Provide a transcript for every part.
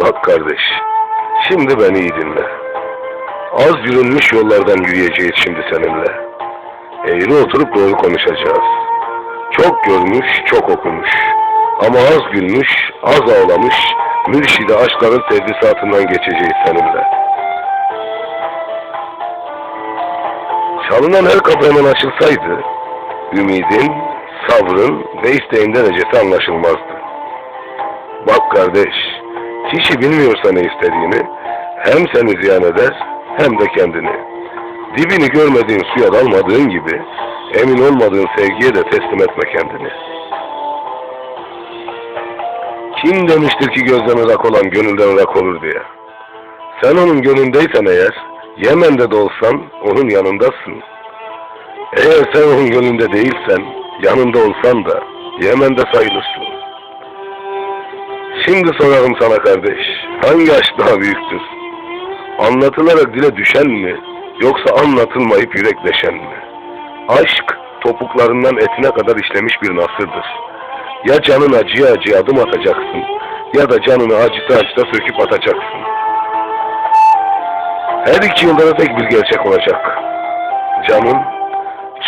Bak kardeş, şimdi beni iyi dinle. Az yürünmüş yollardan yürüyeceğiz şimdi seninle. Eğri oturup doğru konuşacağız. Çok görmüş, çok okumuş. Ama az gülmüş, az ağlamış, mürşide aşkların tedrisatından geçeceğiz seninle. Çalınan her kapı hemen açılsaydı, ümidin, sabrın ve isteğin derecesi anlaşılmazdı. Bak kardeş, kişi bilmiyorsa ne istediğini, hem seni ziyan eder, hem de kendini. Dibini görmediğin suya dalmadığın gibi, emin olmadığın sevgiye de teslim etme kendini. Kim demiştir ki gözden rak olan gönülden rak olur diye. Sen onun gönlündeysen eğer, Yemen'de de olsan onun yanındasın. Eğer sen onun gönlünde değilsen, yanında olsan da Yemen'de sayılırsın. Şimdi sorarım sana kardeş, hangi aşk daha büyüktür? Anlatılarak dile düşen mi, yoksa anlatılmayıp yürekleşen mi? Aşk, topuklarından etine kadar işlemiş bir nasırdır. Ya canın acıya acıya adım atacaksın, ya da canını acıta acıta söküp atacaksın. Her iki yılda da tek bir gerçek olacak. Canın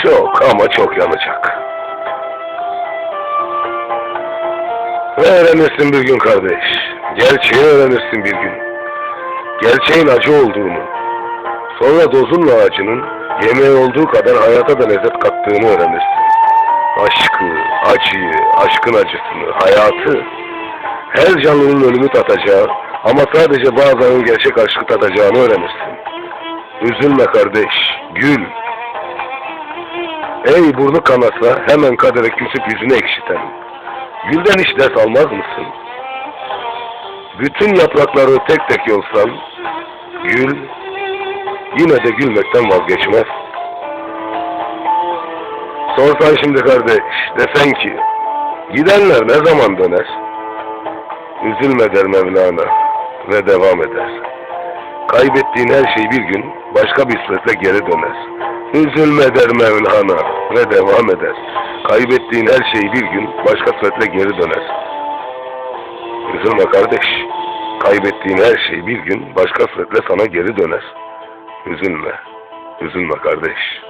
çok ama çok yanacak. Ve öğrenirsin bir gün kardeş. Gerçeği öğrenirsin bir gün. Gerçeğin acı olduğunu. Sonra dozunla acının yemeği olduğu kadar hayata da lezzet kattığını öğrenirsin. Aşkı, acıyı, aşkın acısını, hayatı. Her canlının ölümü tatacağı ama sadece bazılarının gerçek aşkı tatacağını öğrenirsin. Üzülme kardeş, gül. Ey burnu kanasa hemen kadere küsüp yüzünü ekşiten. Gülden hiç ders almaz mısın? Bütün yaprakları tek tek yolsan, gül yine de gülmekten vazgeçmez. Sorsan şimdi kardeş, desen ki, gidenler ne zaman döner? Üzülme der Mevlana ve devam eder. Kaybettiğin her şey bir gün başka bir suretle geri döner. Üzülme der Mevlana ve devam eder. Kaybettiğin her şey bir gün başka suretle geri döner. Üzülme kardeş. Kaybettiğin her şey bir gün başka suretle sana geri döner. Üzülme. Üzülme kardeş.